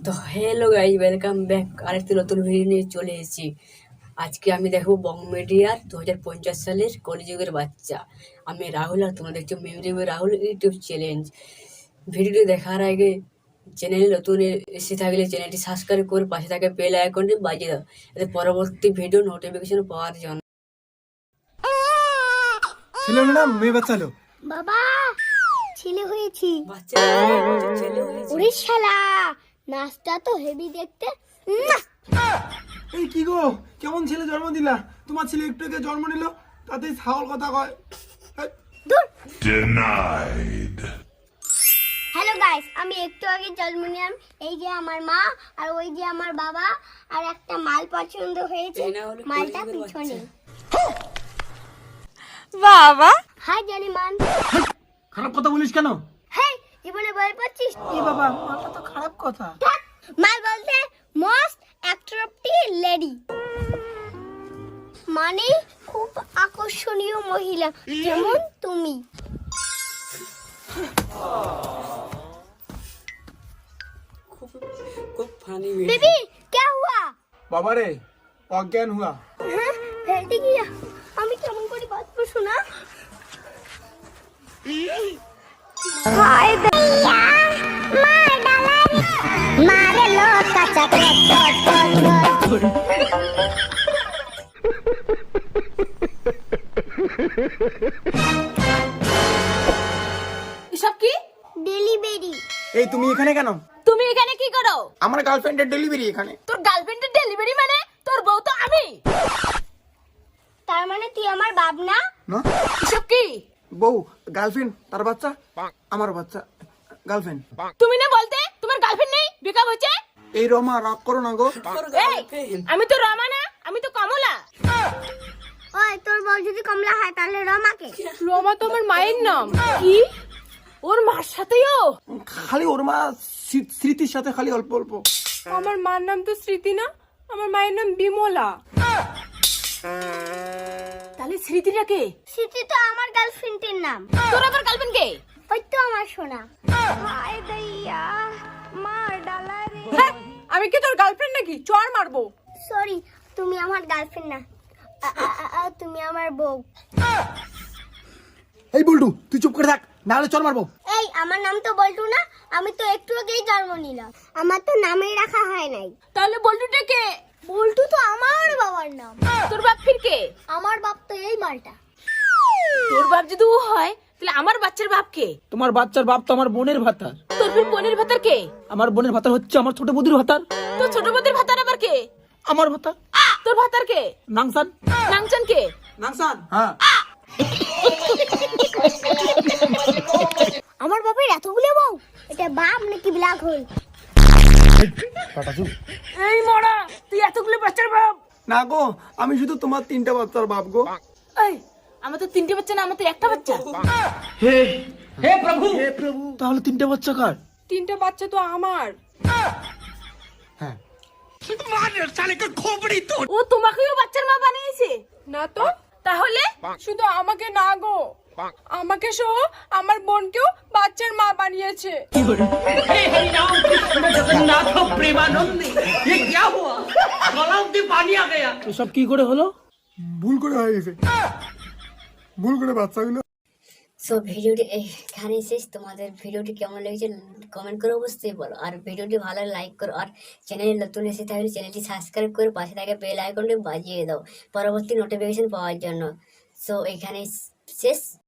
তো hello guys welcome back আরেকটি নতুন ভিডিও নিয়ে চলে এসেছি। আজকে আমি দেখব বং মিডিয়ার দু হাজার পঞ্চাশ সালের কলিযুগের বাচ্চা। আমি রাহুল আর তোমরা দেখছ মেমরি রাহুল ইউটিউব চ্যালেঞ্জ ভিডিওটি দেখার আগে চ্যানেলে নতুন এসে থাকলে চ্যানেলটি সাবস্ক্রাইব করে পাশে থাকা বেল আইকনটি বাজিয়ে দাও। এতে পরবর্তী ভিডিও নোটিফিকেশন পাওয়ার জন্য। ছেলে হলো মেয়ে বাচ্চা বাবা ছেলে হয়েছি। বাচ্চা ছেলে হয়েছে। ওরে শালা নাচটা তো হেভি দেখতে। এই কি গো? কেমন ছেলে জন্ম দিলা? তোমার ছেলে একটু আগে জন্ম নিল তাতেই ছাগল কথা কয়। হ্যালো গাইস আমি একটু আগে জন্ম নিলাম। এই যে আমার মা আর ওই যে আমার বাবা আর একটা মাল পছন্দ হয়েছে। না মালটা পিছনে। বাবা। হাই জানিমান খারাপ কথা বলিস কেন? জীবনে বল পাচ্ছিস এ বাবা মাথা তো খারাপ কথা ধ্যাৎ, মাল বলতে মোস্ট অ্যাট্রাক্টিভ লেডি মানে খুব আকর্ষণীয় মহিলা যেমন তুমি খুব খুব ফানি বেবি क्या हुआ বাবা রে অজ্ঞান হুয়া হ্যাঁ ফেলতে গিয়া আমি কেমন করে বাঁচবো শোনা হায় এসব কি? ডেলিভারি এই তুমি এখানে কেন? তুমি এখানে কি করো? আমার গার্লফ্রেন্ডের ডেলিভারি এখানে। তোর গার্লফ্রেন্ডের ডেলিভারি মানে তোর বউ তো আমি। তার মানে তুই আমার বাপ না? না। এসব কি? বউ গার্লফ্রেন্ড তার বাচ্চা? আমার বাচ্চা। গার্লফ্রেন্ড তুমি না বলতে তোমার গার্লফ্রেন্ড নেই ব্রেকআপ হয়েছে? এই রমা রাগ করো না গো। আমি তো রমা না আমি তো কমলা। ওই তোর বউ যদি কমলা হয় তাহলে রমাকে। রমা তো আমার মায়ের নাম। কি? ওর মার সাথেও খালি ওর মা স্মৃতির সাথে খালি অল্প অল্প। আমার মার নাম তো স্মৃতি না আমার মায়ের নাম বিমলা। তাহলে স্মৃতিটা কে? স্মৃতি তো আমার গার্লফ্রেন্ডের নাম। তোর আবার গার্লফ্রেন্ড কে? ওই তো আমার সোনা। হায় আমি কি তোর গার্লফ্রেন্ড নাকি? চর মারবো। সরি তুমি আমার গার্লফ্রেন্ড না। তুমি আমার বউ। এই বল্টু তুই চুপ করে থাক নাহলে চল মারবো। এই আমার নাম তো বল্টু না আমি তো একটু আগেই জন্ম নিলাম। আমার তো নামেই রাখা হয় নাই। তাহলে বল্টুটা কে? বল্টু তো আমার বাবার নাম। তোর বাপ ফির কে আমার বাপ তো এই মালটা। তোর বাপ যদি ও হয় তাহলে আমার বাচ্চার বাপ কে? তোমার বাচ্চার বাপ তো আমার বোনের ভাতার। তোর ফির বোনের ভাতার কে? আমার বোনের ভাতার হচ্ছে আমার ছোট বৌদির ভাতার। তোর ছোট বোনের ভাতার আবার কে? আমার ভাতার। তোর ভাতার কে? নাংসান। নাংচান কে? নাংসান। হ্যাঁ। আমার বাপের এতগুলো বউ এটা বাপ নাকি ব্ল্যাক হোল? এই মরা তুই এতগুলো বাচ্চার বাপ। না গো আমি শুধু তোমার তিনটা বাচ্চার বাপ গো। এই আমার তো তিনটে বাচ্চা না আমার তো একটা বাচ্চা। হে হে প্রভু! হে প্রভু। তাহলে তিনটা বাচ্চা কার? তিনটা বাচ্চা তো আমার। হ্যাঁ। ও তোমাকেও বাচ্চার মা বানিয়েছে? না তো। তাহলে? শুধু আমাকে না গো। আমাকে সহ আমার বোনকেও বাচ্চার মা বানিয়েছে। এসব কি করে হলো? ভুল করে হয়ে গেছে। ভুল করে বাচ্চাগুলো সো ভিডিওটি এখানেই শেষ। তোমাদের ভিডিওটি কেমন লেগেছে কমেন্ট করে অবশ্যই বলো। আর ভিডিওটি ভালো লাইক করো। আর চ্যানেলে নতুন এসে থাকলে চ্যানেলটি সাবস্ক্রাইব করে পাশে থাকে বেল আইকনটি বাজিয়ে দাও। পরবর্তী নোটিফিকেশন পাওয়ার জন্য। সো এখানে শেষ।